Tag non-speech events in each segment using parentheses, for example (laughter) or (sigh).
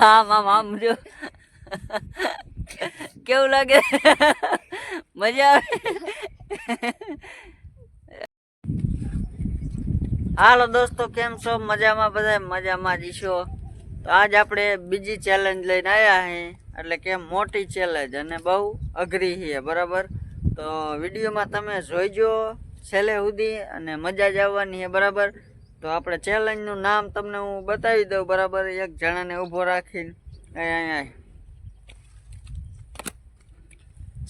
આમ આમ આમ જો. કેવું લાગે? મજા આવે? હાલો દોસ્તો, કેમ છો? મજામાં બધા મજામાં જ છો? તો આજ આપણે બીજી ચેલેન્જ લઈને આવ્યા હે. એટલે કે મોટી ચેલેન્જ અને બહુ અઘરી છે બરાબર? તો વિડીયોમાં તમે જોઈજો છેલ્લે સુધી અને મજા જ આવવાની છે બરાબર? તો આપણે ચેલેન્જનું નામ તમને હું બતાવી દઉં, બરાબર? એક જણાને ઊભો રાખીને. અહીંયા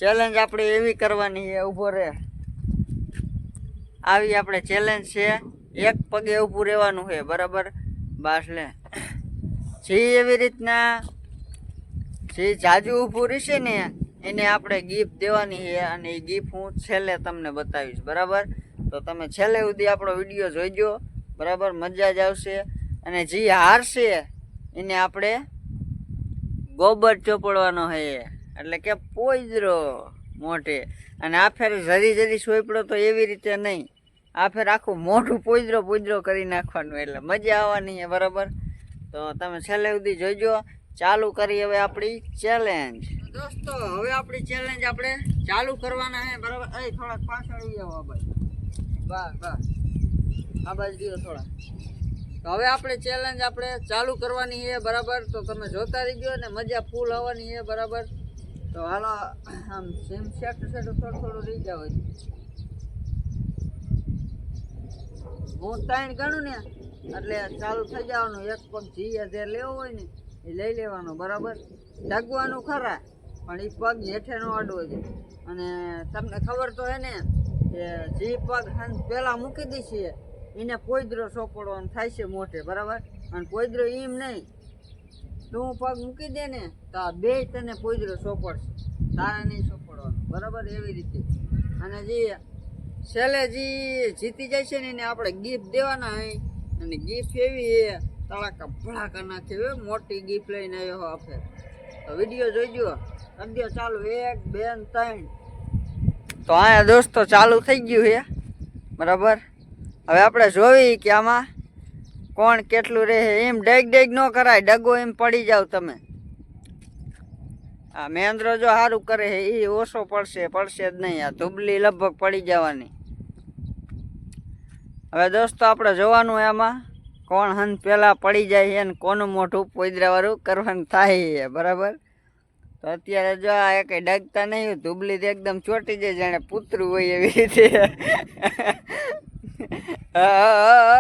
ચેલેન્જ આપણે એવી કરવાની છે, ઊભો રહે. આવી આપણે ચેલેન્જ છે, એક પગે ઊભું રહેવાનું છે, બરાબર? બાસલે જે એવી રીતના. જે, જાજુ ઊભું રહેશે ને, એને આપણે ગિફ્ટ દેવાની છે, અને એ ગિફ્ટ હું છેલ્લે તમને બતાવીશ, બરાબર? તો તમે છેલ્લે સુધી આપણો વીડિયો જોઈજો. બરાબર, મજા જ આવશે. અને જે હારશે, એને આપણે ગોબર ચોપડવાનો છે એટલે કે પોઈજરો મોઢે. અને આ ફેર જરી જરી સોયપડો તો એવી રીતે નહીં. આ ફેર આખું મોઢું પોઈજરો પોઈજરો કરી નાખવાનું એટલે મજા આવવાની છે બરાબર? તો તમે છેલ્લે સુધી જોઈજો. ચાલુ કરી હવે આપણી ચેલેન્જ દોસ્તો, હવે આપણી ચેલેન્જ આપણે ચાલુ કરવાના છે બરાબર? એ થોડાક પાછળ આવી જાઓ બસ બસ. આ દીધો થોડા. તો હવે આપણે ચેલેન્જ આપણે ચાલુ કરવાની છે, બરાબર? તો તમે જોતા રહીજો ને મજા ફૂલ આવવાની છે, બરાબર? તો હાલો, આમ સેમ સેટ સેટ થોડું થોડું રહી જાવ. હું ત્રણ ગણું ને, એટલે ચાલુ થઈ જવાનું. એક પગ જી જે લેવો હોય ને, એ લઈ લેવાનો, બરાબર? જાગવાનું ખરા, પણ એ પગ હેઠે નો અડવો છે. અને તમને ખબર તો હે ને, કે જે પગ પહેલાં મૂકી દઈશી એને કોઈદ્રો સોપડવાનો થાય છે મોઢે બરાબર? અને કોઈદ્રો એમ નહીં. તું પગ મૂકી દે ને, તો આ બે તને કોઈદ્રો સોપડશે. તારા નહીં સોપડવાનો, બરાબર? એવી રીતે. અને જે છેલ્લે જે જીતી જાય છે ને, એને આપણે ગિફ્ટ દેવાના હોય અને ગિફ્ટ એવી એ તળાકા ભડાકા નાખી હોય મોટી ગિફ્ટ લઈને આવ્યો આપે. તો વીડિયો જોઈજો દો ચાલુ, એક, બે ત્રણ. તો અહીંયા દોસ્તો ચાલુ થઈ ગયું છે બરાબર? હવે આપણે જોવી કે આમાં કોણ કેટલું રહે એમ ડેગ ડેગ ન કરાય, ડગો એમ પડી જાવ તમે. આ મહેન્દ્ર જો સારું કરે છે એ ઓછો પડશે પડશે જ નહીં. આ ધુબલી લગભગ પડી જવાની. હવે દોસ્તો, આપણે જોવાનું એમાં કોણ હન પહેલાં પડી જાય છે અને કોનું મોઢું પોઈદરાવાળું કરવાનું થાય છે, બરાબર? તો અત્યારે જો આ એક ડગતા નહીં ધુબલી એકદમ ચોટી જાય, જાણે પુતરું હોય એવી રીતે. હાલો,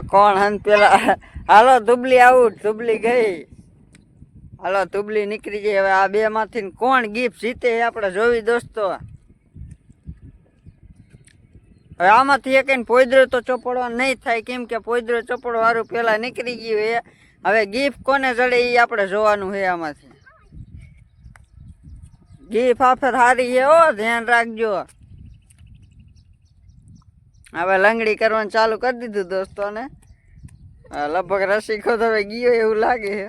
કોણ હન પેલા? હાલો, દુબલી આઉટ ધુબલી ગઈ. હાલો, દુબલી નીકળી ગઈ. હવે આ બે માંથી કોણ ગિફ્ટ જીતે આપણે જોવી દોસ્તો. હવે આમાંથી એક પોઈદ્રો તો ચોપડવા નહીં થાય, કેમ કે પોઈદરો ચોપડો વાળું પેલા નીકળી ગયું છે હવે ગિફ્ટ કોને જડે એ આપણે જોવાનું છે આમાંથી. ગિફ્ટ આફર સારી છે હો, ધ્યાન રાખજો. હવે લંગડી કરવાનું ચાલુ કરી દીધું દોસ્તોને. લગભગ રસિકો તો હવે ગયો એવું લાગે છે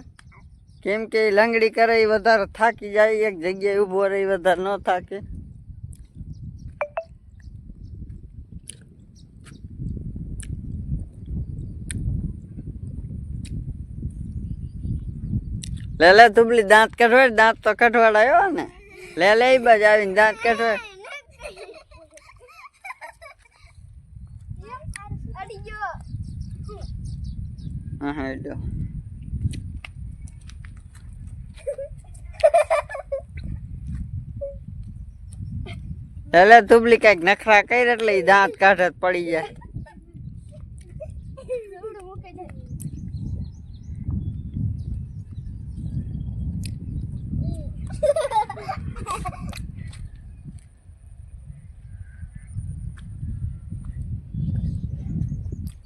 કેમ કે લંગડી કરે એ વધારે થાકી જાય, એક જગ્યાએ ઊભો રહે વધારે ન થાકે. લે લે તુબલી દાંત કઢવાડ દાંત તો કઢવાડાયો ને. લે લે ઈ બાજુ આવીને દાંત કઢવાડ હા હા એડો લે લે તુબલી કંઈક નખરા કરી એટલે દાંત કાઢે પડી જાય.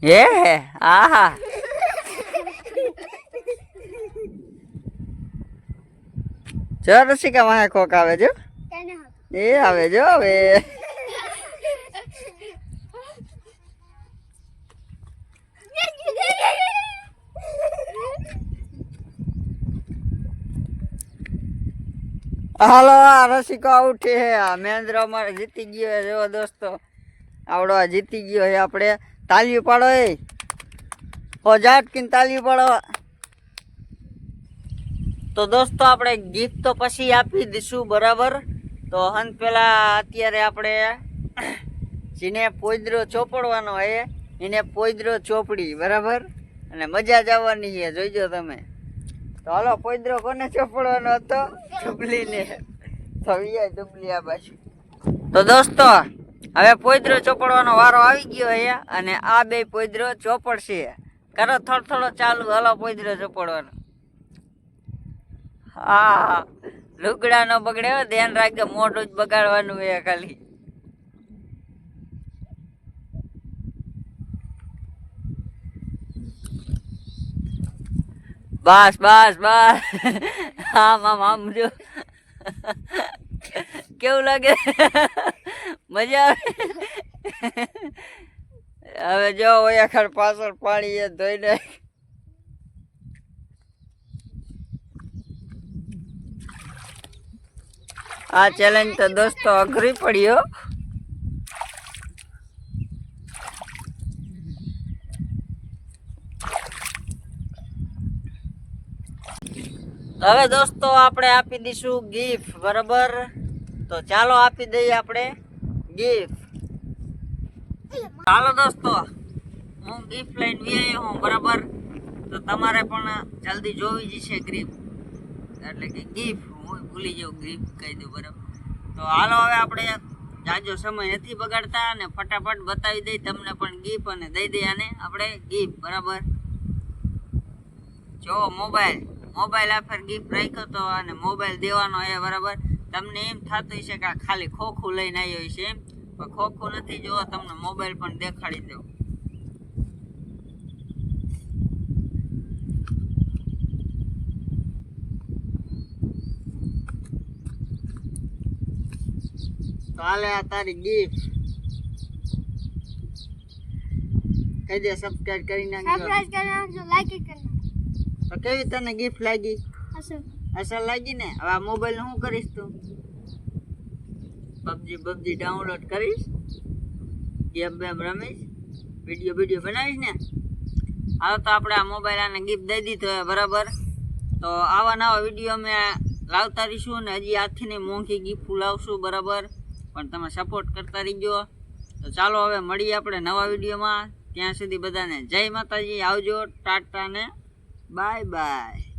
હે આહા જો રસિકા વાહે કોક આવે જો. એ આવે જો હવે. હાલો, આ રસિકો ઉઠી હે. આ મહેન્દ્ર અમારે જીતી ગયો હે. જો દોસ્તો, આવડો જીતી ગયો હે આપણે. તાલીઓ પાડો એ. હો કિન તાલી પાડો. તો દોસ્તો, આપણે ગિફ્ટ તો પછી આપી દઈશું, બરાબર? તો હંત પેલા અત્યારે આપણે (clears throat) જેને પોઈદ્રો ચોપડવાનો હોય, એને પોઈદ્રો ચોપડી, બરાબર? અને મજા જ આવવાની છે, જોઈજો તમે. તો હાલો, પોઈદ્રો કોને ચોપડવાનો હતો? ડુબલીને. તો વિયા ડુબલી આ બાજુ. તો દોસ્તો હવે પોઈદરો ચોપડવાનો વારો આવી ગયો અહીંયા અને આ બે પોઈદરો ચોપડશે. કરો થોડો થોડો ચાલુ. હાલો પોઈદરો ચોપડવાનો. હા, લુગડા નો બગડે ધ્યાન રાખજો, મોઢું જ બગાડવાનું એ ખાલી. બસ બસ બસ. આમ આમ આમ જો. કેવું લાગે? મજા આવે? હવે જો ખર પાછળ પાણી એ ધોઈ ને આ ચેલેન્જ તો દોસ્તો અઘરી પડ્યો હવે દોસ્તો આપણે આપી દઈશું ગિફ્ટ બરાબર? તો ચાલો આપી દઈએ આપણે. ગિફ્ટ. ચાલો દોસ્તો, હું ગિફ્ટ લઈને વી હું, બરાબર? તો તમારે પણ જલ્દી જોવી જ છે ગિફ્ટ એટલે કે ગિફ્ટ, હું ભૂલી જાઉં ગિફ્ટ કહી દઉં, બરાબર? તો હાલો હવે આપણે જાજો સમય નથી બગાડતા અને ફટાફટ બતાવી દઈ તમને પણ ગિફ્ટ અને દઈ દઈએ અને આપણે ગિફ્ટ, બરાબર? જો, મોબાઈલ. મોબાઈલ આ ગિફ્ટ રાખ્યો તો અને મોબાઈલ દેવાનો એ બરાબર? તમને એમ થતું હશે કે આ ખાલી ખોખું લઈને આવ્યો છે એમ? પણ ખોખું નથી જો તમને મોબાઈલ પણ દેખાડી દઉં. તો હાલે આ તારી ગિફ્ટ કહી દે સબસ્ક્રાઇબ કરી નાખજો. સબસ્ક્રાઇબ કરી નાખજો લાઈક કરી નાખજો. તો કેવી તને ગિફ્ટ લાગી? અસલ અસર લાગી ને? હવે મોબાઈલ શું કરીશ તું? પબજી પબજી ડાઉનલોડ કરીશ. ગેમ બેમ રમીશ. વીડિયો વીડિયો બનાવીશ ને? હવે તો આપણે આ મોબાઈલ આને ગિફ્ટ દઈ દીધો બરાબર? તો આવા નવા વીડિયો અમે લાવતા રહીશું ને હજી આજથી મોંઘી ગિફ્ટ લાવશું બરાબર? પણ તમે સપોર્ટ કરતા રહીજો. તો ચાલો હવે મળીએ આપણે નવા વિડીયોમાં ત્યાં સુધી બધાને જય માતાજી. આવજો ટાટા ને. Bye bye